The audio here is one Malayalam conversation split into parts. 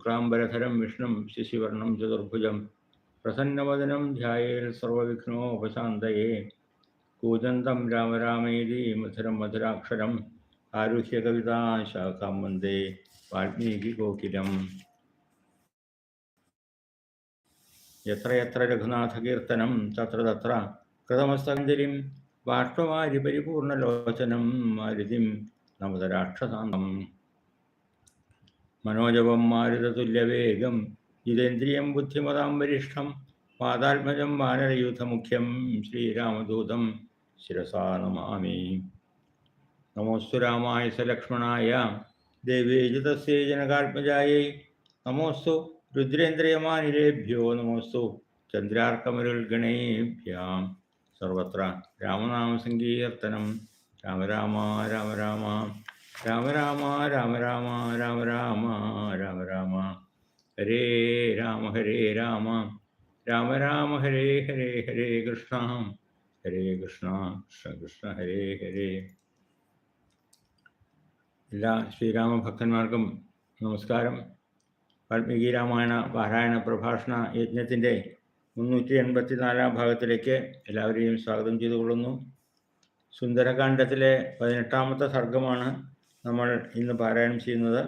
ശുക്ലാംബരധരം വിഷ്ണും ശശിവർണം ചതുർഭുജം പ്രസന്നവദനം ധ്യായേൽ സർവവിഘ്നോപശാന്തയേ കൂജന്തം രാമരാമേതി മധുരം മധുരാക്ഷരം ആരുഹ്യ കവിതാശാഖാം വന്ദേ വാൽമീകി കോകിലം എത്രയെത്ര യത്ര രഘുനാഥകീർത്തനം തത്ര തത്ര കൃതമസ്തഞ്ജലിം ബാഷ്പവാരി പരിപൂർണലോചനം മാരുതിം നവതരാക്ഷസാന്തം മനോജപം മാരുതതുല്യവേഗം ജിതേന്ദ്രിയം ബുദ്ധിമതാം വരിഷ്ഠം പാതാത്മജം വാനരയൂഥമുഖ്യം ശ്രീരാമദൂതം ശിരസാ നമാമി. നമോസ്തു രാമായ സലക്ഷ്മണായ ദേവേജിതസ്യേ നമോസ്തു രുദ്രേന്ദ്രിയമാനിലേഭ്യോ നമോസ്തു ചന്ദ്രാർക്കമരുൾഗണേഭ്യാം. സർവത്ര രാമനാമസങ്കീർത്തനം. രാമ രാമ രാമ രാമ. രാമ രാമ രാമ രാമ രാമ രാമ രാമ. രാമ ഹരേ രാമ ഹരേ രാമ. രാമ രാമ ഹരേ ഹരേ ഹരേ കൃഷ്ണ. ഹരേ കൃഷ്ണ കൃഷ്ണ കൃഷ്ണ ഹരേ ഹരേ. എല്ലാ ശ്രീരാമ ഭക്തന്മാർക്കും നമസ്കാരം. വാൽമീകി രാമായണ പാരായണ പ്രഭാഷണ യജ്ഞത്തിന്റെ മുന്നൂറ്റി എൺപത്തി നാലാം ഭാഗത്തിലേക്ക് എല്ലാവരെയും സ്വാഗതം ചെയ്തുകൊള്ളുന്നു. സുന്ദരകാന്ഡത്തിലെ പതിനെട്ടാമത്തെ സർഗമാണ് നമ്മൾ ഇന്ന് പാരായണം ചെയ്യുന്നത്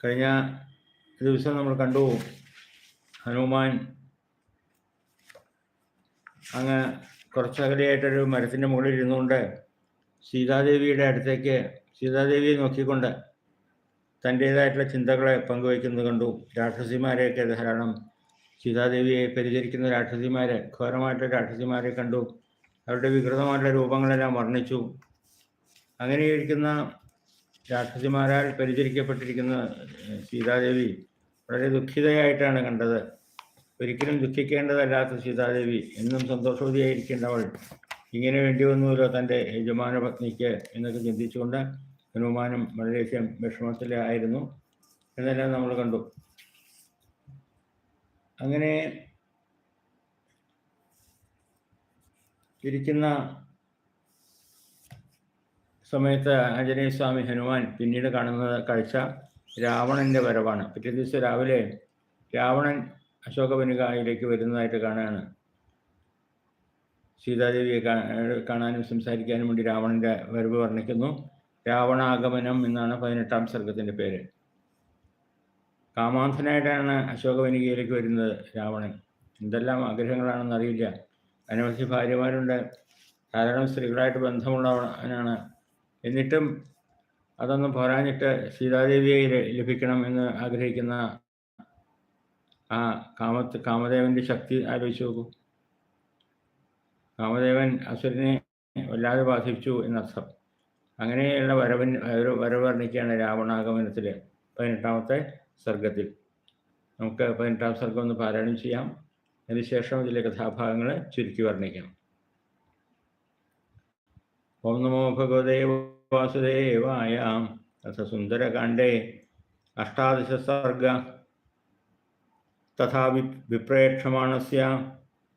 കഴിഞ്ഞ ദിവസം നമ്മൾ കണ്ടു ഹനുമാൻ അങ്ങ് കുറച്ചകലെയായിട്ടൊരു മരത്തിന്റെ മുകളിൽ ഇരുന്നുകൊണ്ട് സീതാദേവിയുടെ അടുത്തേക്ക് സീതാദേവിയെ നോക്കിക്കൊണ്ട് തന്റേതായിട്ടുള്ള ചിന്തകളെ പങ്കുവയ്ക്കുന്നത് കണ്ടു. രാക്ഷസിമാരെയൊക്കെ ധാരാളം സീതാദേവിയെ പരിചരിക്കുന്ന രാക്ഷസിമാരെ ഘോരമായിട്ടുള്ള രാക്ഷസിമാരെ കണ്ടു. അവരുടെ വികൃതമായിട്ടുള്ള രൂപങ്ങളെല്ലാം വർണിച്ചു. അങ്ങനെയിരിക്കുന്ന രാക്ഷസിമാരാൽ പരിചരിക്കപ്പെട്ടിരിക്കുന്ന സീതാദേവി വളരെ ദുഃഖിതയായിട്ടാണ് കണ്ടത്. ഒരിക്കലും ദുഃഖിക്കേണ്ടതല്ലാത്ത സീതാദേവി എന്നും സന്തോഷവതിയായിരിക്കേണ്ടവൾ. ഇങ്ങനെ വേണ്ടി വന്നുവല്ലോ തന്റെ യജമാന പത്നിക്ക് എന്നൊക്കെ ചിന്തിച്ചുകൊണ്ട് ഹനുമാനും വളരെയധികം വിഷമത്തിലായിരുന്നു എന്നെല്ലാം നമ്മൾ കണ്ടു. അങ്ങനെ ഇരിക്കുന്ന സമയത്ത് ആഞ്ജനേയ സ്വാമി ഹനുമാൻ പിന്നീട് കാണുന്ന കാഴ്ച രാവണന്റെ വരവാണ്. പിറ്റേ ദിവസം രാവിലെ രാവണൻ അശോകവനികയിലേക്ക് വരുന്നതായിട്ട് കാണുകയാണ് സീതാദേവിയെ കാണാനും സംസാരിക്കാനും വേണ്ടി രാവണന്റെ വരവ് വർണിക്കുന്നു. രാവണാഗമനം എന്നാണ് പതിനെട്ടാം സർഗത്തിന്റെ പേര്. കാമാന്ധനായിട്ടാണ് അശോകവനികയിലേക്ക് വരുന്നത് രാവണൻ. എന്തെല്ലാം ആഗ്രഹങ്ങളാണെന്ന് അറിയില്ല. അനവധി ഭാര്യമാരുണ്ട്. ധാരാളം സ്ത്രീകളായിട്ട് ബന്ധമുള്ളവനാണ് എന്നിട്ടും അതൊന്നും പോരാഞ്ഞിട്ട് സീതാദേവിയെ ലഭിക്കണം എന്ന് ആഗ്രഹിക്കുന്ന ആ കാമത്ത് കാമദേവന്റെ ശക്തി ആലോചിച്ച് നോക്കൂ. കാമദേവൻ അസുരനെ വല്ലാതെ ബാധിച്ചു എന്നർത്ഥം. അങ്ങനെയുള്ള വരവൻ ഒരു വരവ് വർണിക്കുകയാണ് രാവണാഗമനത്തിൽ പതിനെട്ടാമത്തെ സർഗത്തിൽ. നമുക്ക് പതിനെട്ടാം സർഗം ഒന്ന് പാരായണം ചെയ്യാം. അതിനുശേഷം ഇതിലെ കഥാഭാഗങ്ങളെ ചുരുക്കി വർണിക്കാം. ഓം നമോ ഭഗവതേ വാസുദേവായ അഥ സുന്ദരകാണ്ഡേ അഷ്ടാദശസർഗ തഥാ വി വിപ്രേക്ഷമാണസ്യ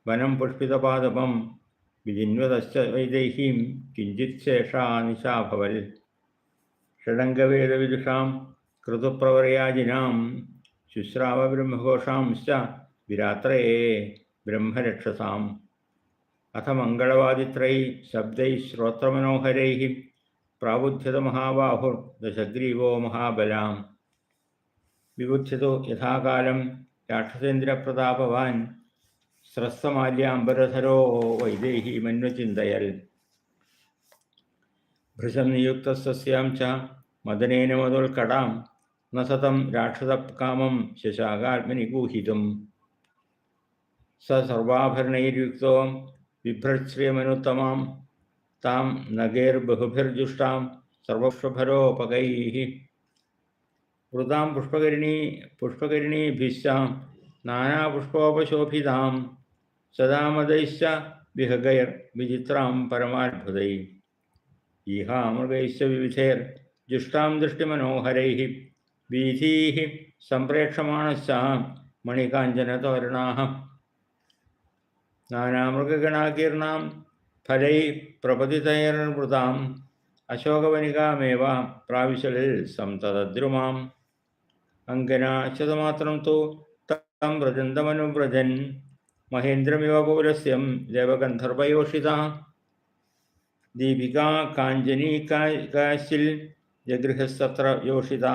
വനം പുഷ്പിതപാദപം വിജിന്വതശ്ച വൈദേഹീം കിഞ്ചിത് ശേഷാ നിശാഭവൽ ഷഡംഗവേദവിദുഷാം കൃതുപ്രവരയാജിനാം ശുശ്രാവ ബ്രഹ്മഘോഷാംശ്ച വിരാത്രേ ബ്രഹ്മരക്ഷസാം. അഥ മംഗളവാദിത്രൈ ശബ്ദൈ ശ്രോത്രമനോഹരൈ പ്രാബുദ്ധ്യത മഹാബാഹുർ ദശഗ്രീവോ മഹാബലാം. വിബുദ്ധ്യതോ യഥാകാലം രാക്ഷസേന്ദ്രപ്രതാപവാൻ സ്രസ്തമാല്യാംബരധരോ വൈദേഹി മന്വചിന്തയൽ. ഭൃശം നിയുക്തസ്യാം ച മദനേന മതുൽക്കടാം ന സതം രാക്ഷസകാമം ശശാകാത്മനി ഗൂഹിതും സർവാഭരണൈര്യുക്തോ ബിഭ്രശ്രിയമനുത്തമാം ताम नगैर्बहुभिर्जुष्टां सर्वस्वभरोपग वृता पुष्पगिरिणी पुष्पगिरिणीभिश्चां नानापुष्पोपशोभितां सदा मदैश्च विहगैर्विचित्रां परमाद्भुतैः इहामृगैश्च विविधैर्जुष्टां दृष्टिमनोहरैः। वीथीः सम्प्रेक्षमाणश्च मणिकाञ्चनतोरणाः नानामृगगणाकीर्णां ഫലൈ പ്രപതിതൈർമൃതാം അശോകവനികാമേവ പ്രാവിശലിൽ സംതദ്രുമാം അങ്കനാശതമാത്രം തോ തം വ്രജന്തമനുവ്രജൻ മഹേന്ദ്രമിവ പൗരസ്യം ദേവഗന്ധർവയോഷിത. ദീപിക കാഞ്ചനീ കാശിൽ ജഗൃഹസ്തത്ര യോഷിത.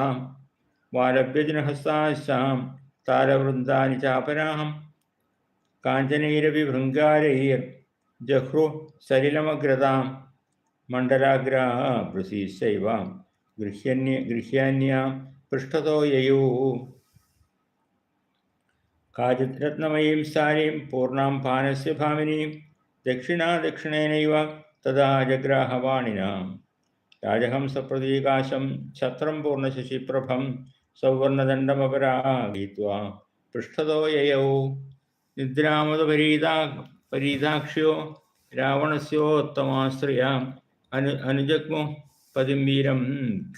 വാലഭ്യജനഹസ്താശാം താരവൃന്ദാനി ചാപരാഹം. കാഞ്ചനൈരവിഭൃങ്കാരൈർ ജഹ്രു സലിലമഗ്രതാം മണ്ഡലാഗ്രാഭൃസീശൈവ ഗൃഹ്യന്യ ഗൃഹ്യാന്യാം പൃഷ്ഠതോ യയൂ. കാചിത് രത്നമയീം സ്ഥാനീം പൂർണാം പാനസ്യ ഭാമിനീം ദക്ഷിണാ ദക്ഷിണേനൈവ തഥാ ജഗ്രാഹവാണിനാം. രാജഹംസപ്രതീകാശം ഛത്രം പൂർണശശിപ്രഭം സൗവർണദണ്ഡമപരാഗീത്വാ. പൃഷ്ഠതോ യയൗ. നിദ്രാമതപരീതാ പരീതാക്ഷ്യോ രാവണസ്യോത്തമാശ്രയ അനു അനുജഗ്മോ പതിം വീരം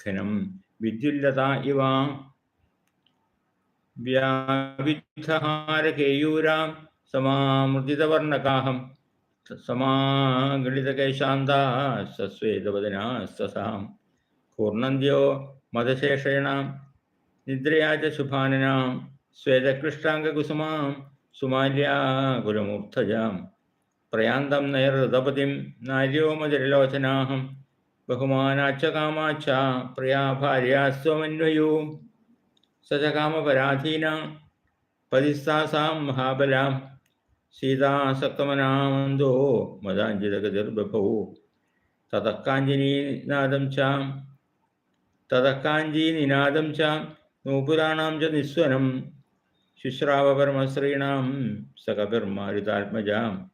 ഘനം. വിദ്യുല്ലത ഇവ വ്യാവിദ്ധഹാരകേയൂരാം സമാമൃതിതവർണകാഹം. സമാഗളിതകേശാന്താ സസ്വേദവദനാസ്തസാം കൂർണന്ത്യോ മതശേഷേണ നിദ്രയാ ച ശുഭാനനാം സുമാര്യാകുലമൂർധജാം പ്രയാന്തം നൈർതപതിം നാര്യോമതിരലോചനാഹം ബഹുമാനാച്ച കാമാച്ച പ്രിയാ ഭാര്യാസ്വമന്വയോ സജകാമപരാധീന പതിസ്താസാം മഹാബലാം. സീതാസപ്തമനാമന്തോ മദാഞ്ജിതഗതിർബഭോ തതക്കാഞ്ജനീനാദം ച. തതക്കാഞ്ജീനിനാദം ച. നൂപുരാണാം ച നിസ്വനം. ശുശ്രാവപരമശ്രീണാം സകപിർമാരുതാത്മജാം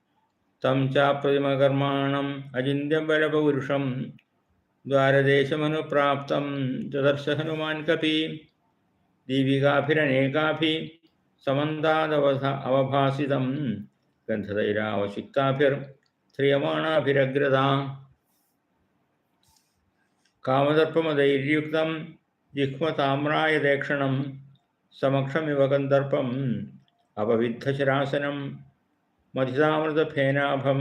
തം ചാപ്രതിമകർമാണം അചിന്യം ബലപൗരുഷം. ദ്വാരദേശമനുപ്രാപ്തം ദദർശ ഹനുമാൻ കപി. ദീപികാഭിരനേകാഭി. സമന്താദവധ അവഭാസിതം ഗന്ധതൈരാവശിക്താഭിർ ധ്രിയമാണാഭിരഗ്രതാ ജിഹ്മതാമ്രായ ജിഹ്മതാമ്രായദേക്ഷണം സമക്ഷമിവ കന്ദർപ്പം അപവിദ്ധശരാസനം മധിതാമൃതഫേനാഭം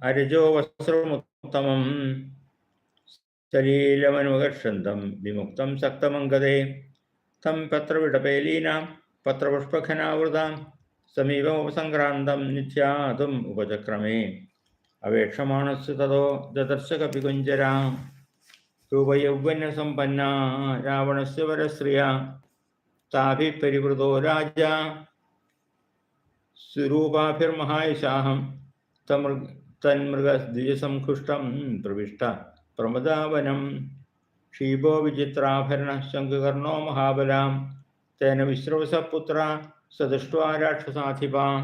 അരജോ വസ്ത്രമുത്തമം സലീലമനുകർഷന്തം വിമുക്തം സക്തമംഗതേ തം പത്രവിടപേലീനാം പത്രപുഷ്പഖനാവൃതാം സമീപമുപസംക്രാന്തം നിത്യാതും ഉപചക്രമേ അവേക്ഷമാണസ് തതോ ദദർശകപികുഞ്ചരാം രൂപയൗവന്യസമ്പന്ന രാവണസ്യ വരശ്രിയ താഭി പരിവൃതോ രാജ സ്വരൂപാഭിർമഹായശാഹം തമൃ തന്മൃഗദ്വിജസംഘുഷ്ടം പ്രവിഷ്ട പ്രമദാവനം ക്ഷീപോ വിചിത്രാഭരണ ശംഖകർണോ മഹാബലാം തേന വിശ്രവസപുത്ര സദൃഷ്ട്വാ രാക്ഷസാധിപാം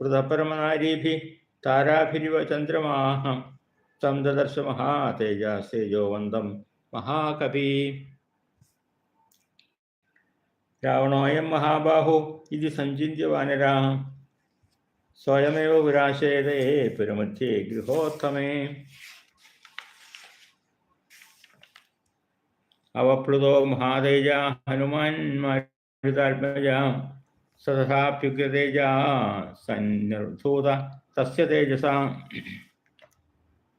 പൃഥപരമനാരീഭി താരാഭിരിവ ചന്ദ്രമാഹ तम ददर्श महातेज से जो वंदम महाकवि। रावणोऽयं महाबाहो इति सञ्चिन्त्य वानराः स्वयमेव विराशेदे पुरमध्ये गृहोत्तमे അവപ്ലുതോ മഹാതേജ ഹനുമാന്മാരുതാത്മജ സതഥാപ്യുഗ്രതേജ സന്നിർധൂത തസ്യ തേജസാ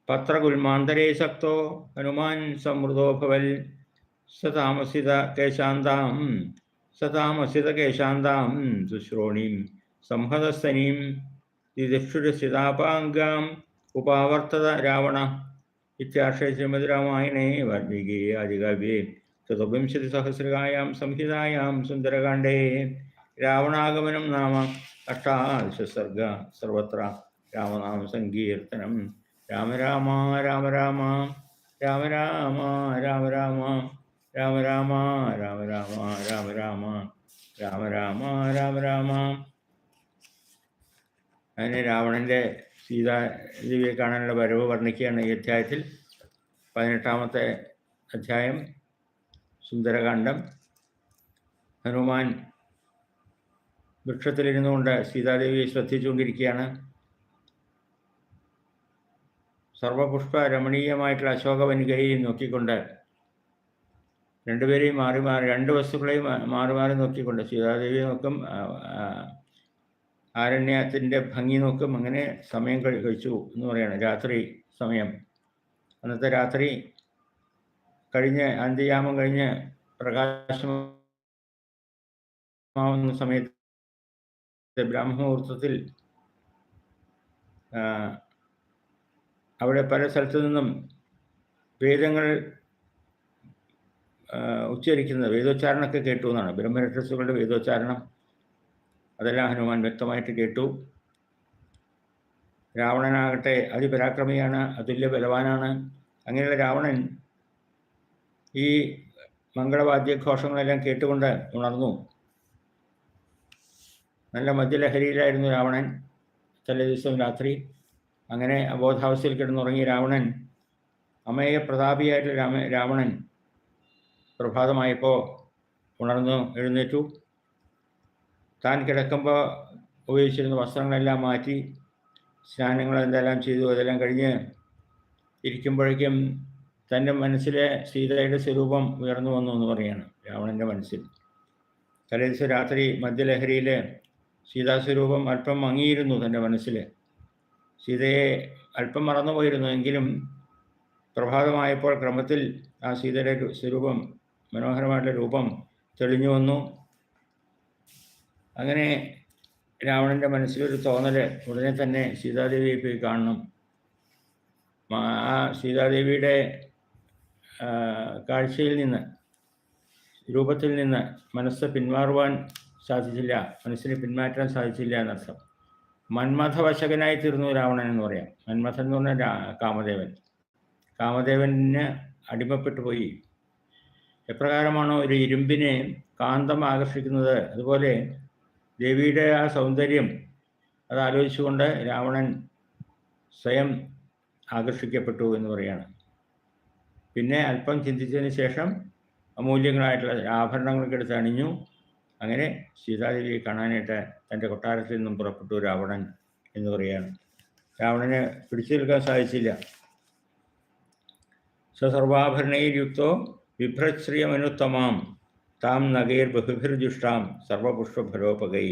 പത്രകുൽമാന്തരേ സക്തോ ഹനുമാൻ സമൃദ്ധോ ഭവൽ സതാമസിത കേശാന്താം സതാമസിത കേശാന്താം ശുശ്രോണീം സംഹതസ്തനീം ദിദിക്ഷുരസിതാപാംഗാം ഉപാവർത്തത രാവണ. ഇത്യാശ്രയ ശ്രീമതി രാമായണേ വാൽമീകി ആദികാവ്യേ ചതുർവിംശതിസഹസ്രകായാം സംഹിതായാം സുന്ദരകാണ്ഡേ. രാവണാഗമനം നാമ അഷ്ടാദശസർഗ സർവത്ര. രാമനാമ സങ്കീർത്തനം. രാമ രാമ രാമ രാമ രാമ രാമ രാമ രാമ രാമ രാമ രാമ രാമ രാമ രാമ രാമ രാമ രാമ രാമ. അങ്ങനെ രാവണന്റെ സീതാ ദേവിയെ കാണാനുള്ള വരവ് വർണിക്കുകയാണ് ഈ അധ്യായത്തിൽ. പതിനെട്ടാമത്തെ അധ്യായം സുന്ദരകാന്ഡം. ഹനുമാൻ വൃക്ഷത്തിലിരുന്നു കൊണ്ട് സീതാദേവിയെ ശ്രദ്ധിച്ചുകൊണ്ടിരിക്കുകയാണ്. സർവപുഷ്പ രമണീയമായിട്ടുള്ള അശോകവനികയിൽ നോക്കിക്കൊണ്ട് രണ്ടുപേരെയും മാറി മാറി രണ്ട് വസ്തുക്കളെയും മാറി മാറി നോക്കിക്കൊണ്ട് സീതാദേവി നോക്കും ആരണ്യത്തിന്റെ ഭംഗി നോക്കും. അങ്ങനെ സമയം കഴി കഴിച്ചു എന്ന് പറയുന്നത് രാത്രി സമയം. അന്നത്തെ രാത്രി കഴിഞ്ഞ് അന്ത്യയാമം കഴിഞ്ഞ് പ്രകാശമാവുന്ന സമയത്ത് ബ്രഹ്മമുഹൂർത്തത്തിൽ അവിടെ പല സ്ഥലത്തു നിന്നും വേദങ്ങൾ ഉച്ചരിക്കുന്നത് വേദോച്ചാരണമൊക്കെ കേട്ടു എന്നാണ്. ബ്രഹ്മരക്ഷസുകളുടെ വേദോച്ചാരണം അതെല്ലാം ഹനുമാൻ വ്യക്തമായിട്ട് കേട്ടു. രാവണനാകട്ടെ അതിപരാക്രമിയാണ് അതുല്യ ബലവാനാണ്. അങ്ങനെയുള്ള രാവണൻ ഈ മംഗളവാദ്യഘോഷങ്ങളെല്ലാം കേട്ടുകൊണ്ട് ഉണർന്നു. നല്ല മദ്യലഹരിയിലായിരുന്നു രാവണൻ. തലേ ദിവസം രാത്രി അങ്ങനെ അബോധാവസ്ഥയിൽ കിടന്നുറങ്ങിയ രാവണൻ അമേയ പ്രതാപിയായിട്ടുള്ള രാമ രാവണൻ പ്രഭാതമായപ്പോൾ ഉണർന്നു എഴുന്നേറ്റു. താൻ കിടക്കുമ്പോൾ ഉപയോഗിച്ചിരുന്ന വസ്ത്രങ്ങളെല്ലാം മാറ്റി സ്നാനങ്ങൾ എന്തെല്ലാം ചെയ്തു അതെല്ലാം കഴിഞ്ഞ് ഇരിക്കുമ്പോഴേക്കും തന്റെ മനസ്സിലെ സീതയുടെ സ്വരൂപം ഉയർന്നു വന്നു എന്ന് പറയുകയാണ് രാവണന്റെ മനസ്സിൽ. തലേ ദിവസം രാത്രി മദ്യലഹരിയിൽ സീതാസ്വരൂപം അല്പം മങ്ങിയിരുന്നു തന്റെ മനസ്സിൽ. സീതയെ അല്പം മറന്നുപോയിരുന്നു എങ്കിലും പ്രഭാതമായപ്പോൾ ക്രമത്തിൽ ആ സീതയുടെ സ്വരൂപം മനോഹരമായിട്ടുള്ള രൂപം തെളിഞ്ഞു വന്നു. അങ്ങനെ രാവണന്റെ മനസ്സിലൊരു തോന്നൽ ഉടനെ തന്നെ സീതാദേവിയെ പോയി കാണണം. ആ സീതാദേവിയുടെ കാഴ്ചയിൽ നിന്ന് രൂപത്തിൽ നിന്ന് മനസ്സ് പിന്മാറുവാൻ സാധിച്ചില്ല മനസ്സിനെ പിന്മാറ്റാൻ സാധിച്ചില്ല എന്നർത്ഥം. മന്മഥവശകനായി തീർന്നു രാവണൻ എന്ന് പറയാം. മന്മഥൻ എന്ന് പറഞ്ഞ കാമദേവൻ. കാമദേവന് അടിമപ്പെട്ടു പോയി. എപ്രകാരമാണോ ഒരു ഇരുമ്പിനെ കാന്തം ആകർഷിക്കുന്നത്? അതുപോലെ ദേവിയുടെ ആ സൗന്ദര്യം അത് ആലോചിച്ചുകൊണ്ട് രാവണൻ സ്വയം ആകർഷിക്കപ്പെട്ടു എന്ന് പറയാണ്. പിന്നെ അല്പം ചിന്തിച്ചതിന് ശേഷം അമൂല്യങ്ങളായിട്ടുള്ള ആഭരണങ്ങളൊക്കെ എടുത്ത് അണിഞ്ഞു. അങ്ങനെ സീതാദേവിയെ കാണാനായിട്ട് തന്റെ കൊട്ടാരത്തിൽ നിന്നും പുറപ്പെട്ടു രാവണൻ എന്ന് പറയുകയാണ്. രാവണന് പിടിച്ചു നിൽക്കാൻ സാധിച്ചില്ല സ്വസർവാഭരണൈര്യുക്തോ വിഭ്രശ്രീയമനുത്തമാം താം നഗൈർ ബഹുഭിർജുഷ്ടാം സർവപുഷ്പഫലോപകൈ.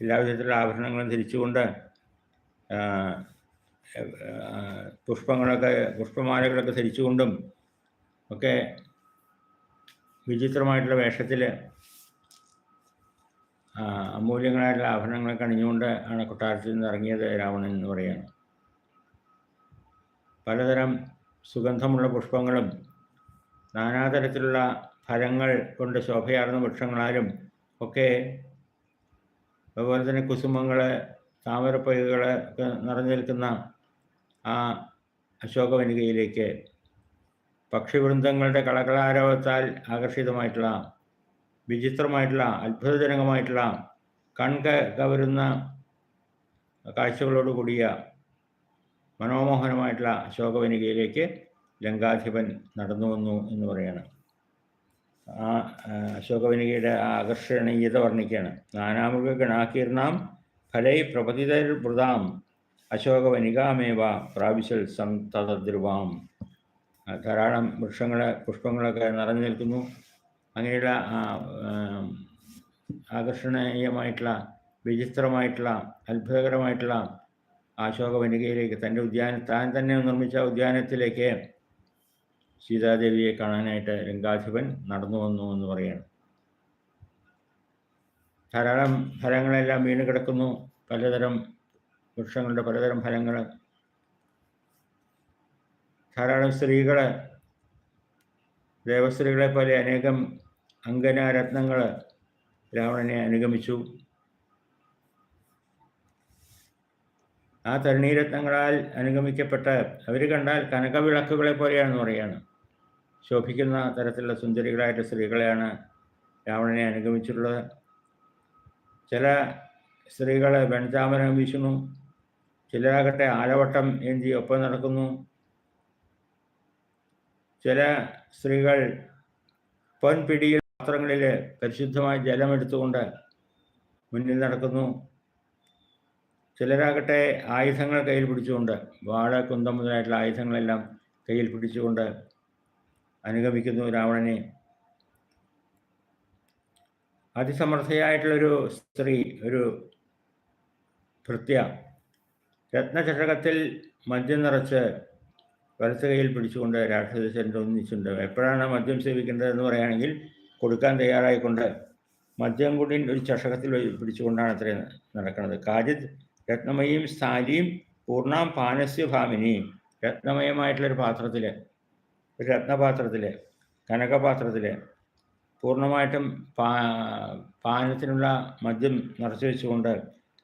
എല്ലാവിധത്തിലുള്ള ആഭരണങ്ങളും ധരിച്ചുകൊണ്ട് പുഷ്പങ്ങളൊക്കെ പുഷ്പമാലകളൊക്കെ ധരിച്ചുകൊണ്ടും ഒക്കെ വിചിത്രമായിട്ടുള്ള വേഷത്തിൽ അമൂല്യങ്ങളായിട്ടുള്ള ആഭരണങ്ങളൊക്കെ അണിഞ്ഞുകൊണ്ട് ആണ് കൊട്ടാരത്തിൽ നിന്ന് ഇറങ്ങിയത് രാവണൻ എന്ന് പറയുകയാണ് പലതരം സുഗന്ധമുള്ള പുഷ്പങ്ങളും നാനാതരത്തിലുള്ള ഫലങ്ങൾ കൊണ്ട് ശോഭയാർന്ന വൃക്ഷങ്ങളാലും ഒക്കെ അതുപോലെ തന്നെ കുസുമങ്ങൾ താമരപ്പൈകൾ ഒക്കെ നിറഞ്ഞു നിൽക്കുന്ന ആ അശോകവനികയിലേക്ക് പക്ഷിവൃന്ദങ്ങളുടെ കളകളാരവത്താൽ ആകർഷിതമായിട്ടുള്ള വിചിത്രമായിട്ടുള്ള അത്ഭുതജനകമായിട്ടുള്ള കൺക കവരുന്ന കാഴ്ചകളോട് കൂടിയ മനോമോഹനമായിട്ടുള്ള അശോകവനികയിലേക്ക് ലങ്കാധിപൻ നടന്നു വന്നു എന്ന് പറയാണ്. ആ അശോകവനികയുടെ ആകർഷണീയത വർണിക്കുകയാണ്. നാനാമൃഗ ഗണാകീർണാം ഫലൈ പ്രപതിതർ വൃതാം അശോകവനികാമേവ പ്രാവിശൽ സംതദ്രുവാം ധാരാളം വൃക്ഷങ്ങൾ പുഷ്പങ്ങളൊക്കെ നിറഞ്ഞു നിൽക്കുന്നു. അങ്ങനെയുള്ള ആകർഷണീയമായിട്ടുള്ള വിചിത്രമായിട്ടുള്ള അത്ഭുതകരമായിട്ടുള്ള അശോക വനികയിലേക്ക് തന്റെ ഉദ്യാന താൻ തന്നെ നിർമ്മിച്ച ഉദ്യാനത്തിലേക്ക് സീതാദേവിയെ കാണാനായിട്ട് രംഗാധിപൻ നടന്നു വന്നു എന്ന് പറയാണ്. ധാരാളം ഫലങ്ങളെല്ലാം വീണ് കിടക്കുന്നു. പലതരം വൃക്ഷങ്ങളുടെ പലതരം ഫലങ്ങൾ ധാരാളം സ്ത്രീകൾ ദേവസ്ത്രീകളെ പോലെ അനേകം അങ്കനരത്നങ്ങൾ രാവണനെ അനുഗമിച്ചു. ആ തരുണീരത്നങ്ങളാൽ അനുഗമിക്കപ്പെട്ട് അവർ കണ്ടാൽ കനകവിളക്കുകളെ പോലെയാണെന്ന് പറയാണ് ശോഭിക്കുന്ന തരത്തിലുള്ള സുന്ദരികളായിട്ട് സ്ത്രീകളെയാണ് രാവണനെ അനുഗമിച്ചിട്ടുള്ളത്. ചില സ്ത്രീകൾ വെൺചാമരം വീശുന്നു. ചിലരാകട്ടെ ആലവട്ടം ഏന്തി ഒപ്പം നടക്കുന്നു. ചില സ്ത്രീകൾ പൊൻപിടിയിൽ പാത്രങ്ങളിൽ പരിശുദ്ധമായ ജലം എടുത്തുകൊണ്ട് മുന്നിൽ നടക്കുന്നു. ചിലരാകട്ടെ ആയുധങ്ങൾ കയ്യിൽ പിടിച്ചുകൊണ്ട് വാള കുന്തം മുതലായിട്ടുള്ള ആയുധങ്ങളെല്ലാം കയ്യിൽ പിടിച്ചുകൊണ്ട് അനുഗമിക്കുന്നു രാവണനെ. അതിസമർത്ഥയായിട്ടുള്ളൊരു സ്ത്രീ ഒരു ഭൃത്യ രത്നചഷകത്തിൽ മദ്യം നിറച്ച് വലത്ത് കൈയിൽ പിടിച്ചുകൊണ്ട് രാക്ഷസന്റെ ഒന്നിച്ചുണ്ട് എപ്പോഴാണ് മദ്യം സേവിക്കേണ്ടതെന്ന് പറയുകയാണെങ്കിൽ കൊടുക്കാൻ തയ്യാറായിക്കൊണ്ട് മദ്യം കൂടി ഒരു ചഷകത്തിൽ പിടിച്ചുകൊണ്ടാണ് അത്രയും നടക്കുന്നത്. കാജിത് രത്നമയും സ്ഥാലിയും പൂർണാം പാനസ്യ ഭാമിനി രത്നമയമായിട്ടുള്ളൊരു പാത്രത്തിൽ ഒരു രത്നപാത്രത്തിൽ കനകപാത്രത്തിൽ പൂർണമായിട്ടും പാ പാനത്തിനുള്ള മദ്യം നിറച്ചു വെച്ചുകൊണ്ട്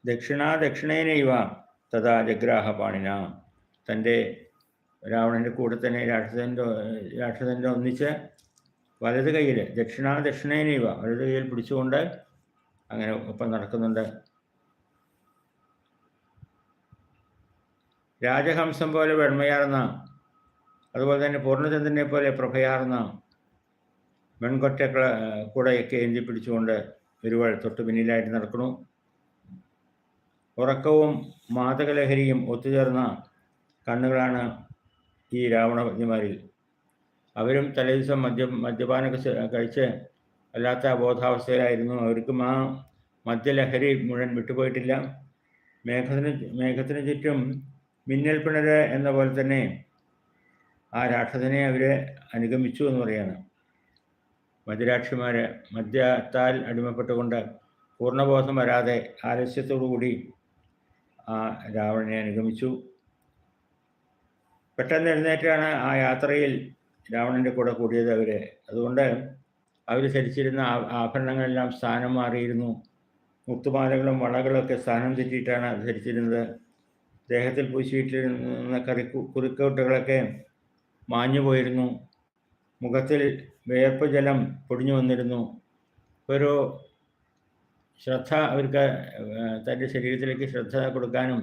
ദക്ഷിണാദക്ഷിണേനൈവ തഥാ ജഗ്രാഹ പാണിന തന്റെ രാവണന്റെ കൂടെ തന്നെ രാക്ഷസന്റെ രാക്ഷസന്റെ ഒന്നിച്ച് വലത് കൈയിൽ ദക്ഷിണ ദക്ഷിണേനൈവ. വലത് കൈയിൽ പിടിച്ചുകൊണ്ട് അങ്ങനെ ഒപ്പം നടക്കുന്നുണ്ട്. രാജഹംസം പോലെ വെണ്മയാർന്ന അതുപോലെ തന്നെ പൂർണചന്ദ്രനെ പോലെ പ്രഭയാർന്ന വെൺകൊറ്റ കൂടെയൊക്കെ ഏന്തി പിടിച്ചുകൊണ്ട് ഒരുവൾ തൊട്ട് പിന്നിലായിട്ട് നടക്കുന്നു. ഉറക്കവും മാതകലഹരിയും ഒത്തുചേർന്ന കണ്ണുകളാണ് ഈ രാവണപത്നിമാരിൽ അവരും തലേദിവസം മദ്യ മദ്യപാനൊക്കെ കഴിച്ച് അല്ലാത്ത ബോധാവസ്ഥയിലായിരുന്നു. അവർക്കും ആ മദ്യലഹരി മുഴുവൻ വിട്ടുപോയിട്ടില്ല. മേഘത്തിന് മേഘത്തിന് ചുറ്റും മിന്നൽ പിണര് എന്ന പോലെ തന്നെ ആ രാക്ഷസനെ അവർ അനുഗമിച്ചു എന്ന് പറയാണ്. മദ്യരാക്ഷിമാർ മദ്യത്താൽ അടിമപ്പെട്ടുകൊണ്ട് പൂർണബോധം വരാതെ ആലസ്യത്തോടുകൂടി ആ രാവണനെ അനുഗമിച്ചു. പെട്ടെന്ന് എഴുന്നേറ്റാണ് ആ യാത്രയിൽ രാവണന്റെ കൂടെ കൂടിയത് അവരെ. അതുകൊണ്ട് അവർ ധരിച്ചിരുന്ന ആഭരണങ്ങളെല്ലാം സ്ഥാനം മാറിയിരുന്നു. മുത്തുമാലകളും വളകളൊക്കെ സ്ഥാനം തെറ്റിയിട്ടാണ് ധരിച്ചിരുന്നത്. ദേഹത്തിൽ പൂശിയിട്ടിരുന്ന കറി കുറിക്കോട്ടുകളൊക്കെ മാഞ്ഞു പോയിരുന്നു. മുഖത്തിൽ വേർപ്പ് ജലം പൊടിഞ്ഞു വന്നിരുന്നു. ഒരു ശ്രദ്ധ അവർക്ക് തന്റെ ശരീരത്തിലേക്ക് ശ്രദ്ധ കൊടുക്കാനും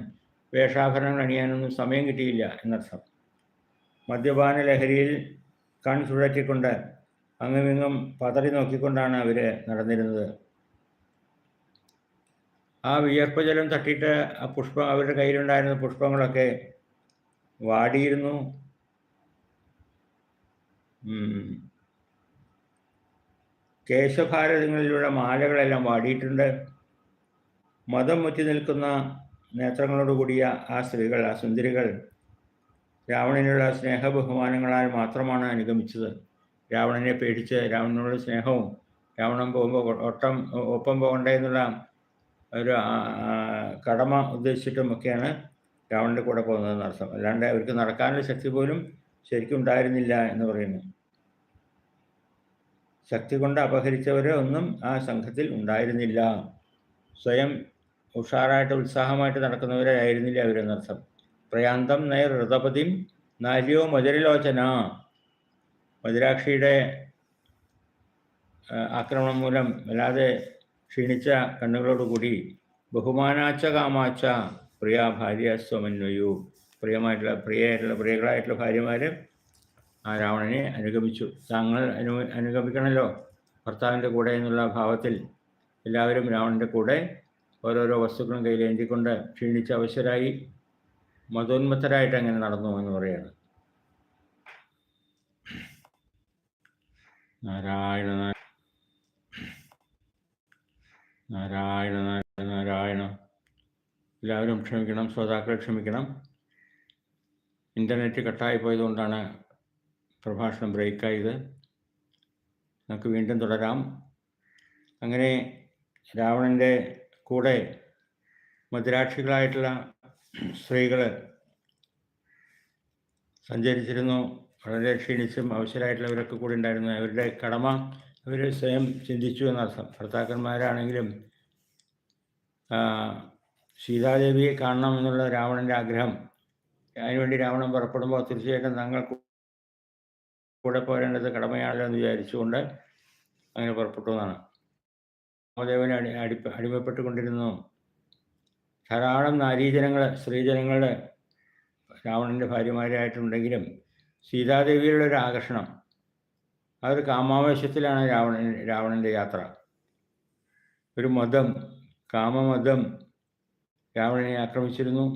വേഷാഭരണങ്ങൾ അണിയാനൊന്നും സമയം കിട്ടിയില്ല എന്നർത്ഥം. മദ്യപാന ലഹരിയിൽ കൺ ചുഴറ്റിക്കൊണ്ട് അങ്ങുമിങ്ങും പതറി നോക്കിക്കൊണ്ടാണ് അവർ നടന്നിരുന്നത്. ആ വിയർപ്പ് ജലം തട്ടിയിട്ട് ആ പുഷ്പം അവരുടെ കയ്യിലുണ്ടായിരുന്ന പുഷ്പങ്ങളൊക്കെ വാടിയിരുന്നു. കേശഭാരതങ്ങളിലുള്ള മാലകളെല്ലാം വാടിയിട്ടുണ്ട്. മതം മുറ്റി നിൽക്കുന്ന നേത്രങ്ങളോടുകൂടിയ ആ സ്ത്രീകൾ ആ സുന്ദരികൾ രാവണനുള്ള സ്നേഹബഹുമാനങ്ങളാൽ മാത്രമാണ് അനുഗമിച്ചത്. രാവണനെ പേടിച്ച് രാവണനോട് സ്നേഹവും രാവണൻ പോകുമ്പോൾ ഒട്ടം ഒപ്പം പോകണ്ടേ എന്നുള്ള ഒരു കടമ ഉദ്ദേശിച്ചിട്ടുമൊക്കെയാണ് രാവണന്റെ കൂടെ പോകുന്നതെന്ന് അർത്ഥം. അല്ലാണ്ട് അവർക്ക് നടക്കാനുള്ള ശക്തി പോലും ശരിക്കും ഉണ്ടായിരുന്നില്ല എന്ന് പറയുന്നു. ശക്തി കൊണ്ട് അപഹരിച്ചവരെ ഒന്നും ആ സംഘത്തിൽ ഉണ്ടായിരുന്നില്ല. സ്വയം ഉഷാറായിട്ട് ഉത്സാഹമായിട്ട് നടക്കുന്നവരായിരുന്നില്ല അവരെന്നർത്ഥം. പ്രയാന്തം നയർ ഋതപതിം നാര്യോ മധുരലോചന. മധുരാക്ഷിയുടെ ആക്രമണം മൂലം വല്ലാതെ ക്ഷീണിച്ച കണ്ണുകളോടുകൂടി ബഹുമാനാച്ച കാമാച്ച പ്രിയ ഭാര്യ സ്വമന്വയു. പ്രിയമായിട്ടുള്ള പ്രിയായിട്ടുള്ള പ്രിയകളായിട്ടുള്ള ഭാര്യമാർ ആ രാവണനെ അനുഗമിച്ചു. താങ്കൾ അനു അനുഗമിക്കണമല്ലോ ഭർത്താവിന്റെ കൂടെ എന്നുള്ള ഭാവത്തിൽ എല്ലാവരും രാവണന്റെ കൂടെ ഓരോരോ വസ്തുക്കളും കയ്യിലേന്തിക്കൊണ്ട് ക്ഷീണിച്ച അവശരായി. മതോന്മത്തരായിട്ട് അങ്ങനെ നടന്നു എന്ന് പറയാണ് നാരായണ നാരായണ നാരായണ. നാരായണ എല്ലാവരും ക്ഷമിക്കണം ശ്രോതാക്കളെ ക്ഷമിക്കണം. ഇന്റർനെറ്റ് കട്ടായി പോയതുകൊണ്ടാണ് പ്രഭാഷണം ബ്രേക്കായത്. നമുക്ക് വീണ്ടും തുടരാം. അങ്ങനെ രാവണന്റെ കൂടെ മദ്രാക്ഷികളായിട്ടുള്ള സ്ത്രീകൾ സഞ്ചരിച്ചിരുന്നു. വളരെ ക്ഷീണിച്ചും അവശരായിട്ടുള്ളവരൊക്കെ കൂടി ഉണ്ടായിരുന്നു. അവരുടെ കടമ അവർ സ്വയം ചിന്തിച്ചു എന്നർത്ഥം ഭർത്താക്കന്മാരാണെങ്കിലും സീതാദേവിയെ കാണണം എന്നുള്ള രാവണന്റെ ആഗ്രഹം അതിനുവേണ്ടി രാവണൻ പുറപ്പെടുമ്പോൾ തീർച്ചയായിട്ടും തങ്ങൾ കൂടെ പോരേണ്ടത് കടമയാണല്ലോ എന്ന് വിചാരിച്ചുകൊണ്ട് അങ്ങനെ പുറപ്പെട്ടു എന്നാണ്. രാമദേവനെ അടി അടി അടിമപ്പെട്ടുകൊണ്ടിരുന്നു. ധാരാളം നാരീജനങ്ങൾ സ്ത്രീജനങ്ങൾ രാവണന്റെ ഭാര്യമാരായിട്ടുണ്ടെങ്കിലും സീതാദേവിയുടെ ഒരു ആകർഷണം. ആ ഒരു കാമാവേശത്തിലാണ് രാവണൻ രാവണന്റെ യാത്ര. ഒരു മതം കാമമതം രാവണനെ ആക്രമിച്ചിരുന്നു.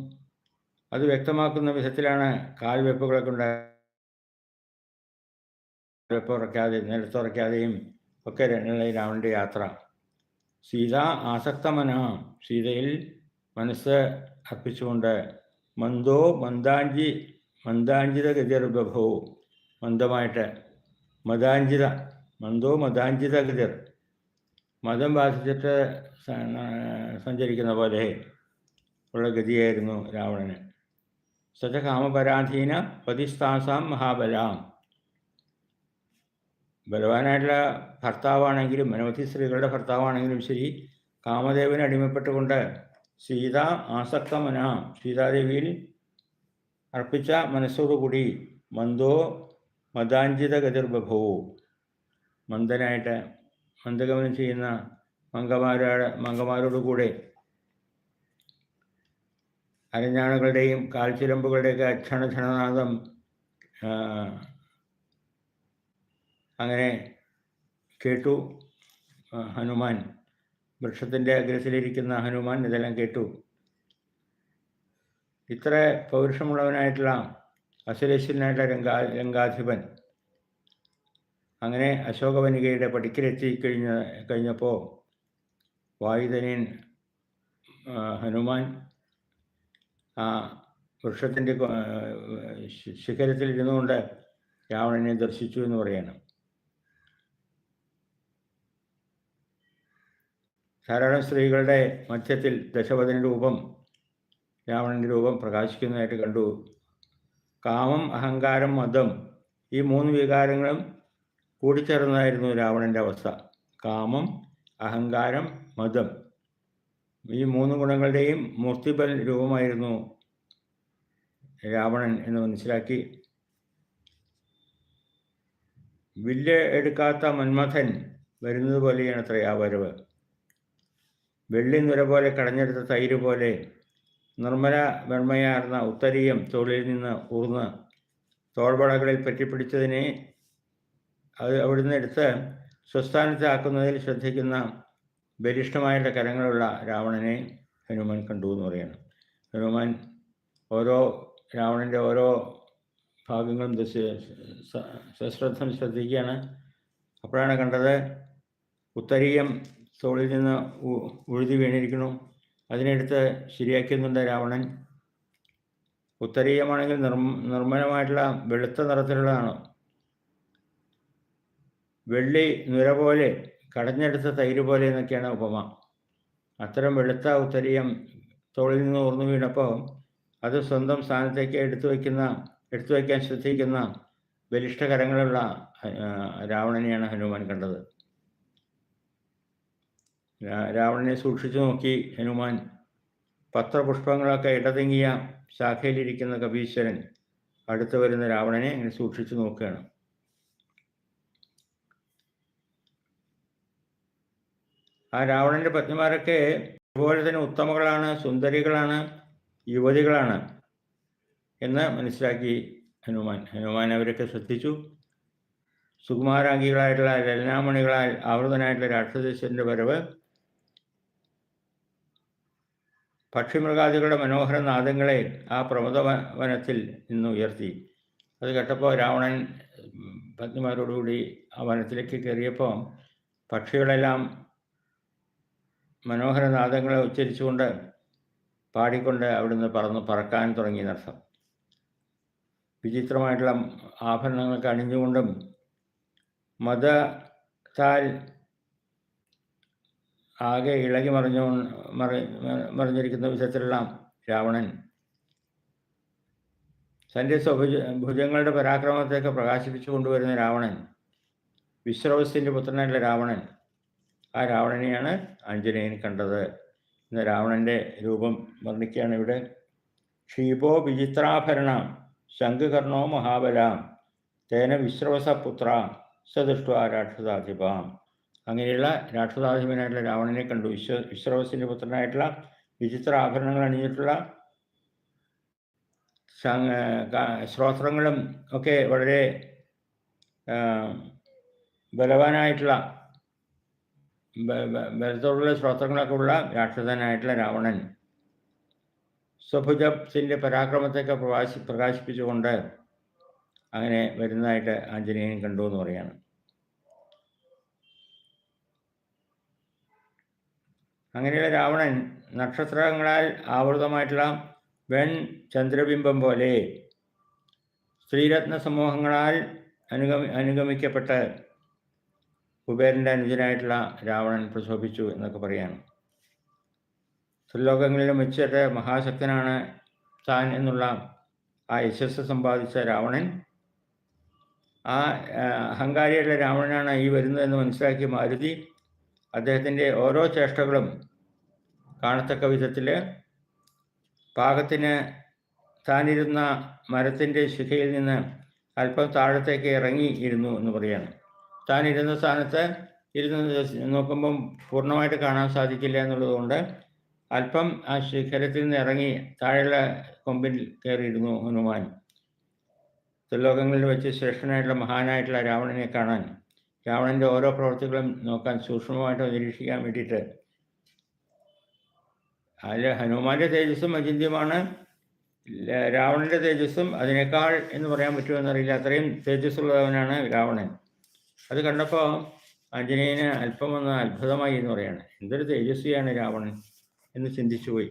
അത് വ്യക്തമാക്കുന്ന വിധത്തിലാണ് കാൽവെപ്പുകളൊക്കെ ഉണ്ടായ വെപ്പുറയ്ക്കാതെ നിലത്തുറയ്ക്കാതെയും ഒക്കെ രാവണന്റെ യാത്ര. സീത ആസക്തമന. സീതയിൽ മനസ്സ് അർപ്പിച്ചുകൊണ്ട് മന്ദോ മന്ദാഞ്ചി മന്ദാഞ്ചിത ഗതിർബഭോ മന്ദമായിട്ട് മതാഞ്ചിത മന്ദോ മതാഞ്ചിത ഗതിർ. മതം ബാധിച്ചിട്ട് സഞ്ചരിക്കുന്ന പോലെ ഉള്ള ഗതിയായിരുന്നു രാവണന്. സച്ച കാമപരാധീന പതിസ്ഥാസാം മഹാബലാം. ബലവാനായിട്ടുള്ള ഭർത്താവാണെങ്കിലും അനവധി സ്ത്രീകളുടെ ഭർത്താവാണെങ്കിലും ശരി കാമദേവന് അടിമപ്പെട്ടുകൊണ്ട് സീത ആസക്തമന. സീതാദേവിയിൽ അർപ്പിച്ച മനസ്സോടുകൂടി മന്ദോ മതാഞ്ചിത ഗതിർബഭോ മന്ദനായിട്ട് മന്ദഗമനം ചെയ്യുന്ന മംഗമാരോട് മംഗമാരോടുകൂടെ അരഞ്ഞാണുകളുടെയും കാൽച്ചിലമ്പുകളുടെയൊക്കെ അക്ഷണക്ഷണനാഥം അങ്ങനെ കേട്ടു ഹനുമാൻ. വൃക്ഷത്തിന്റെ അഗ്രസിലിരിക്കുന്ന ഹനുമാൻ ഇതെല്ലാം കേട്ടു. ഇത്ര പൗരുഷമുള്ളവനായിട്ടുള്ള അസുരേശ്വരനായിട്ടുള്ള രംഗാ രംഗാധിപൻ. അങ്ങനെ അശോകവനികയുടെ പടിക്കലെത്തി കഴിഞ്ഞ കഴിഞ്ഞപ്പോൾ വായുധനൻ ഹനുമാൻ ആ വൃക്ഷത്തിന്റെ ശിഖരത്തിൽ ഇരുന്നുകൊണ്ട് രാവണനെ ദർശിച്ചു എന്ന് പറയണം. ധാരാളം സ്ത്രീകളുടെ മധ്യത്തിൽ ദശപഥന രൂപം രാവണന്റെ രൂപം പ്രകാശിക്കുന്നതായിട്ട് കണ്ടു. കാമം അഹങ്കാരം മതം ഈ മൂന്ന് വികാരങ്ങളും കൂടിച്ചേർന്നതായിരുന്നു രാവണന്റെ അവസ്ഥ. കാമം അഹങ്കാരം മതം ഈ മൂന്ന് ഗുണങ്ങളുടെയും മൂർത്തിബൽ രൂപമായിരുന്നു രാവണൻ എന്ന് മനസ്സിലാക്കി. വില്ല് എടുക്കാത്ത മന്മഥൻ വരുന്നത് പോലെയാണ് അത്ര ആ വരവ്. വെള്ളി നുര പോലെ കടഞ്ഞെടുത്ത തൈര് പോലെ നിർമ്മല വെണ്മയാർന്ന ഉത്തരീയം തോളിൽ നിന്ന് ഊർന്ന് തോൾവളകളിൽ പറ്റിപ്പിടിച്ചതിനെ അത് അവിടുന്ന് എടുത്ത് സ്വസ്ഥാനത്താക്കുന്നതിൽ ശ്രദ്ധിക്കുന്ന ബലിഷ്ഠമായിട്ട് കരങ്ങളുള്ള രാവണനെ ഹനുമാൻ കണ്ടു എന്ന് പറയണം. ഹനുമാൻ ഓരോ രാവണന്റെ ഓരോ ഭാഗങ്ങളും സശ്രദ്ധം ശ്രദ്ധിക്കുകയാണ്. അപ്പോഴാണ് കണ്ടത് ഉത്തരീയം തോളിൽ നിന്ന് ഉഴുതി വീണിരിക്കുന്നു. അതിനെടുത്ത് ശരിയാക്കുന്നുണ്ട് രാവണൻ. ഉത്തരീയമാണെങ്കിൽ നിർമ്മ നിർമ്മലമായിട്ടുള്ള വെളുത്ത നിറത്തിലുള്ളതാണ്. വെള്ളി നുര പോലെ കടഞ്ഞെടുത്ത തൈര് പോലെ എന്നൊക്കെയാണ് ഉപമ. അത്തരം വെളുത്ത ഉത്തരീയം തോളിൽ നിന്ന് ഓർന്നു വീണപ്പോൾ അത് സ്വന്തം സ്ഥാനത്തേക്ക് എടുത്തു വയ്ക്കുന്ന എടുത്തു വയ്ക്കാൻ ശ്രദ്ധിക്കുന്ന ബലിഷ്ഠകരങ്ങളുള്ള രാവണനെയാണ് ഹനുമാൻ കണ്ടത്. രാവണനെ സൂക്ഷിച്ചു നോക്കി ഹനുമാൻ. പത്രപുഷ്പങ്ങളൊക്കെ ഇടതിങ്ങിയ ശാഖയിലിരിക്കുന്ന കപീശ്വരൻ അടുത്തു വരുന്ന രാവണനെ അങ്ങനെ സൂക്ഷിച്ചു നോക്കുകയാണ്. ആ രാവണന്റെ പത്നിമാരൊക്കെ അതുപോലെ തന്നെ ഉത്തമകളാണ് സുന്ദരികളാണ് യുവതികളാണ് എന്ന് മനസ്സിലാക്കി ഹനുമാൻ. ഹനുമാൻ അവരൊക്കെ ശ്രദ്ധിച്ചു. സുകുമാരാംഗികളായിട്ടുള്ള ലലനാമണികളാൽ ആവൃതനായിട്ടുള്ള രാക്ഷസേശ്വരന്റെ വരവ് പക്ഷിമൃഗാദികളുടെ മനോഹര നാദങ്ങളെ ആ പ്രമദ വനത്തിൽ നിന്ന് ഉയർത്തി. അത് കേട്ടപ്പോൾ രാവണൻ പത്നിമാരോടുകൂടി ആ വനത്തിലേക്ക് കയറിയപ്പോൾ പക്ഷികളെല്ലാം മനോഹര നാദങ്ങളെ ഉച്ചരിച്ചുകൊണ്ട് പാടിക്കൊണ്ട് അവിടുന്ന് പറന്ന് പറക്കാൻ തുടങ്ങി തുടങ്ങിയെന്നർത്ഥം വിചിത്രമായിട്ടുള്ള ആഭരണങ്ങൾക്ക് അണിഞ്ഞുകൊണ്ടും മതത്താൽ ആകെ ഇളകി മറിഞ്ഞു മറി മറിഞ്ഞിരിക്കുന്ന വിധത്തിലുള്ള രാവണൻ. തന്റെ സ്വഭുജ ഭുജങ്ങളുടെ പരാക്രമത്തെയൊക്കെ പ്രകാശിപ്പിച്ചു കൊണ്ടുവരുന്ന രാവണൻ. വിശ്രവസിന്റെ പുത്രനായിട്ടുള്ള രാവണൻ. ആ രാവണനെയാണ് ആഞ്ജനേയൻ കണ്ടത്. എന്ന രാവണന്റെ രൂപം വർണിക്കുകയാണ് ഇവിടെ. ക്ഷീപോ വിചിത്രാഭരണ ശംഖുകർണോ മഹാബലാം തേന വിശ്രവസപുത്ര സദൃഷ്ട രാക്ഷസാധിപാം അങ്ങനെയുള്ള രാക്ഷസാധിപനായിട്ടുള്ള രാവണനെ കണ്ടു. വിശ്വ വിശ്രവസിന്റെ പുത്രനായിട്ടുള്ള വിചിത്ര ആഭരണങ്ങൾ അണിഞ്ഞിട്ടുള്ള ശ്രോത്രങ്ങളും ഒക്കെ വളരെ ബലവാനായിട്ടുള്ള ബലത്തോടുള്ള ശ്രോത്രങ്ങളൊക്കെ ഉള്ള രാക്ഷസനായിട്ടുള്ള രാവണൻ സ്വഭുജത്തിന്റെ പരാക്രമത്തെയൊക്കെ പ്രകാശി പ്രകാശിപ്പിച്ചുകൊണ്ട് അങ്ങനെ വരുന്നതായിട്ട് ആഞ്ജനേയൻ കണ്ടു എന്ന് പറയാണ് അങ്ങനെയുള്ള രാവണൻ നക്ഷത്രങ്ങളാൽ ആവൃതമായിട്ടുള്ള വെൺ ചന്ദ്രബിംബം പോലെ സ്ത്രീരത്ന സമൂഹങ്ങളാൽ അനുഗമി അനുഗമിക്കപ്പെട്ട് കുബേരന്റെ അനുജനായിട്ടുള്ള രാവണൻ പ്രശോഭിച്ചു എന്നൊക്കെ പറയാണ്. ത്രിലോകങ്ങളിലും വെച്ചിട്ട് മഹാശക്തനാണ് താൻ എന്നുള്ള ആ യശസ് സമ്പാദിച്ച രാവണൻ. ആ അഹങ്കാരിയായിട്ടുള്ള രാവണനാണ് ഈ വരുന്നതെന്ന് മനസ്സിലാക്കിയ മാരുതി. അദ്ദേഹത്തിന്റെ ഓരോ ചേഷ്ടകളും കാണത്തക്ക വിധത്തിൽ പാകത്തിന് താനിരുന്ന മരത്തിന്റെ ശിഖയിൽ നിന്ന് അല്പം താഴത്തേക്ക് ഇറങ്ങി ഇരുന്നു എന്ന് പറയാണ്. താൻ ഇരുന്ന സ്ഥാനത്ത് ഇരുന്ന് നോക്കുമ്പം പൂർണമായിട്ട് കാണാൻ സാധിക്കില്ല എന്നുള്ളതുകൊണ്ട് അല്പം ആ ശിഖരത്തിൽ നിന്ന് ഇറങ്ങി താഴെയുള്ള കൊമ്പിൽ കയറിയിരുന്നു ഹനുമാൻ. ത്രിലോകങ്ങളിൽ വെച്ച് ശ്രേഷ്ഠനായിട്ടുള്ള മഹാനായിട്ടുള്ള രാവണനെ കാണാൻ രാവണന്റെ ഓരോ പ്രവൃത്തികളും നോക്കാൻ സൂക്ഷ്മമായിട്ട് നിരീക്ഷിക്കാൻ വേണ്ടിയിട്ട്. അതിൽ ഹനുമാന്റെ തേജസ്സും അചിന്യമാണ് രാവണന്റെ തേജസ്സും അതിനേക്കാൾ എന്ന് പറയാൻ പറ്റുമെന്നറിയില്ല അത്രയും തേജസ്സുള്ളവനാണ് രാവണൻ. അത് കണ്ടപ്പോൾ ആഞ്ജനേയന് അല്പം ഒന്ന് അത്ഭുതമായി എന്ന് പറയാണ്. എന്തൊരു തേജസ്വിയാണ് രാവണൻ എന്ന് ചിന്തിച്ചുപോയി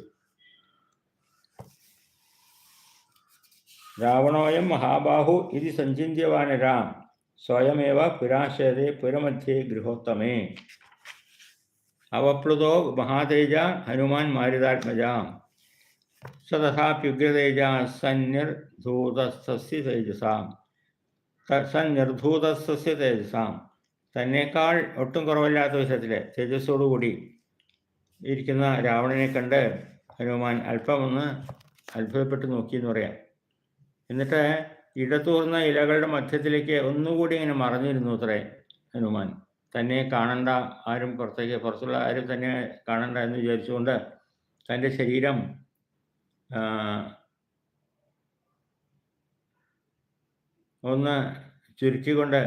രാവണോയം മഹാബാഹു ഇത് സഞ്ചിന്യവാനരാം സ്വയമേവ പുരാശയതേ പുരമധ്യേ ഗൃഹോത്തമേ. അവപ്ലുതോ മഹാതേജ ഹനുമാൻ മാരുതാത്മജ. സതഥാപ്യുഗ്രതേജ സന്നിർധൂതസ്യ തേജസാം. സന്നിർധൂതസ്യ തേജസാം. തന്നേക്കാൾ ഒട്ടും കുറവില്ലാത്ത വിധത്തിൽ തേജസ്സോടുകൂടി ഇരിക്കുന്ന രാവണനെ കണ്ട് ഹനുമാൻ അല്പമൊന്ന് അത്ഭുതപ്പെട്ട് നോക്കിയെന്ന് പറയാം. എന്നിട്ട് ഇടതൂർന്ന ഇലകളുടെ മധ്യത്തിലേക്ക് ഒന്നുകൂടി ഇങ്ങനെ മറഞ്ഞിരുന്നു അത്രേ ഹനുമാൻ. തന്നെ കാണണ്ട ആരും പുറത്തേക്ക് പുറത്തുള്ള ആരും തന്നെ കാണണ്ട എന്ന് വിചാരിച്ചുകൊണ്ട് തന്റെ ശരീരം ഒന്ന് ചുരുക്കിക്കൊണ്ട്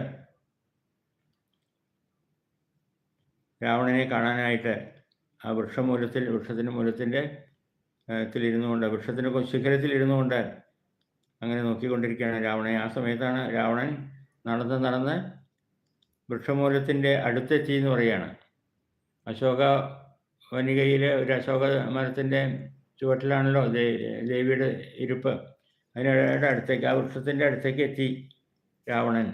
രാവണനെ കാണാനായിട്ട് ആ വൃക്ഷമൂലത്തിൽ വൃക്ഷത്തിന്റെ മൂലത്തിന്റെ ത്തിലിരുന്നു കൊണ്ട് വൃക്ഷത്തിന്റെ ശിഖരത്തിലിരുന്നു കൊണ്ട് അങ്ങനെ നോക്കിക്കൊണ്ടിരിക്കുകയാണ് രാവണൻ. ആ സമയത്താണ് രാവണൻ നടന്ന് നടന്ന് വൃക്ഷമൂലത്തിന്റെ അടുത്തെത്തി എന്ന് പറയുകയാണ്. അശോക വനികയിലെ ഒരു അശോക മരത്തിന്റെ ചുവട്ടിലാണല്ലോ ദേവിയുടെ ഇരിപ്പ്. അതിനിടെ അടുത്തേക്ക് ആ വൃക്ഷത്തിന്റെ അടുത്തേക്ക് എത്തി രാവണൻ.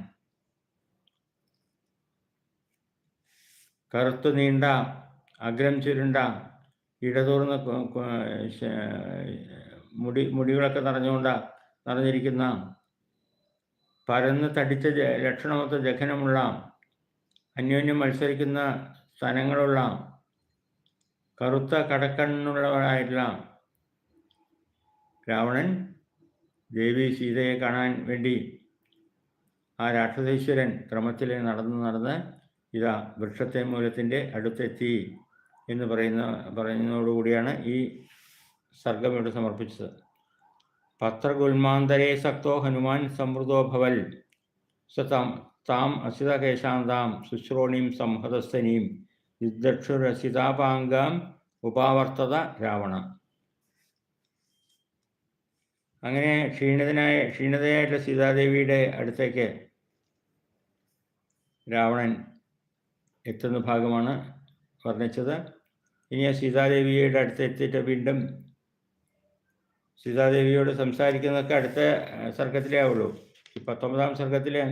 കറുത്തു നീണ്ട അഗ്രം ചുരുണ്ട ഇടതൂർന്ന മുടി മുടികളൊക്കെ നിറഞ്ഞുകൊണ്ട് നിറഞ്ഞിരിക്കുന്ന പരന്ന് തടിച്ച ലക്ഷണമൊത്ത ജഖനമുള്ള അന്യോന്യം മത്സരിക്കുന്ന സ്ഥലങ്ങളുള്ള കറുത്ത കടക്കണ്ണുള്ളവരായിട്ടുള്ള രാവണൻ ദേവി സീതയെ കാണാൻ വേണ്ടി ആ രാക്ഷസേശ്വരൻ ക്രമത്തിൽ നടന്ന് നടന്ന് ഇതാ വൃക്ഷത്തെ മൂലത്തിന്റെ അടുത്തെത്തി എന്ന് പറയുന്ന പറയുന്നതോടുകൂടിയാണ് ഈ സർഗം ഇവിടെ സമർപ്പിച്ചത്. പത്രഗുൽമാന്തരേ സക്തോ ഹനുമാൻ സമൃദ്ധോ ഭവൽ. സ താം അസിതകേശാന്താം ശുശ്രോണീം സംഹതസ്ഥനീം യുദ്ധക്ഷുരസിതാപാങ്കാം ഉപാവർത്തത രാവണ. അങ്ങനെ ക്ഷീണിതനായ ക്ഷീണിതയായിട്ടുള്ള സീതാദേവിയുടെ അടുത്തേക്ക് രാവണൻ എത്തുന്ന ഭാഗമാണ് വർണിച്ചത്. ഇനി ആ സീതാദേവിയുടെ അടുത്ത് എത്തിയിട്ട് വീണ്ടും സീതാദേവിയോട് സംസാരിക്കുന്നതൊക്കെ അടുത്ത സർഗത്തിലേ ആവുള്ളൂ. ഈ പത്തൊമ്പതാം സർഗത്തിലെ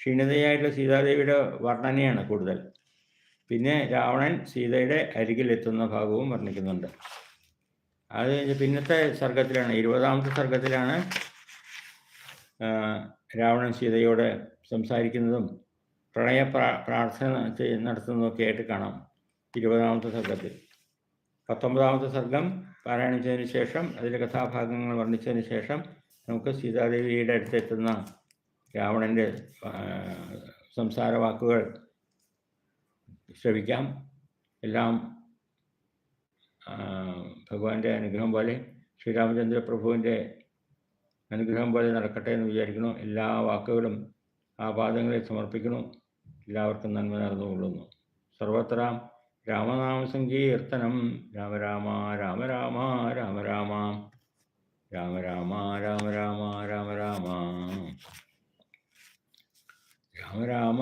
ക്ഷീണിതയായിട്ടുള്ള സീതാദേവിയുടെ വർണനയാണ് കൂടുതൽ. പിന്നെ രാവണൻ സീതയുടെ അരികിൽ എത്തുന്ന ഭാഗവും വർണിക്കുന്നുണ്ട്. അത് പിന്നത്തെ സർഗത്തിലാണ് ഇരുപതാമത്തെ സർഗത്തിലാണ് രാവണൻ സീതയോട് സംസാരിക്കുന്നതും പ്രണയ പ്രാർത്ഥന നടത്തുന്നതൊക്കെ ആയിട്ട് കാണാം. ഇരുപതാമത്തെ സർഗത്തിൽ. പത്തൊമ്പതാമത്തെ സർഗം പാരായണം ചെയ്തതിന് ശേഷം അതിലെ കഥാഭാഗങ്ങൾ വർണിച്ചതിന് ശേഷം നമുക്ക് സീതാദേവിയുടെ അടുത്തെത്തുന്ന രാവണന്റെ സംസാര വാക്കുകൾ ശ്രവിക്കാം. എല്ലാം ഭഗവാന്റെ അനുഗ്രഹം പോലെ ശ്രീരാമചന്ദ്ര പ്രഭുവിന്റെ അനുഗ്രഹം പോലെ നടക്കട്ടെ എന്ന് വിചാരിക്കുന്നു. എല്ലാ വാക്കുകളും ആ പാദങ്ങളെ സമർപ്പിക്കുന്നു. എല്ലാവർക്കും നന്മ നടന്നുകൊള്ളുന്നു സർവത്ര രാമനാമ സങ്കീർത്തനം രാമ രാമ രാമ രാമ രാമ രാമ. രാമ രാമ രാമ രാമ രാമ രാമ. രാമ രാമ.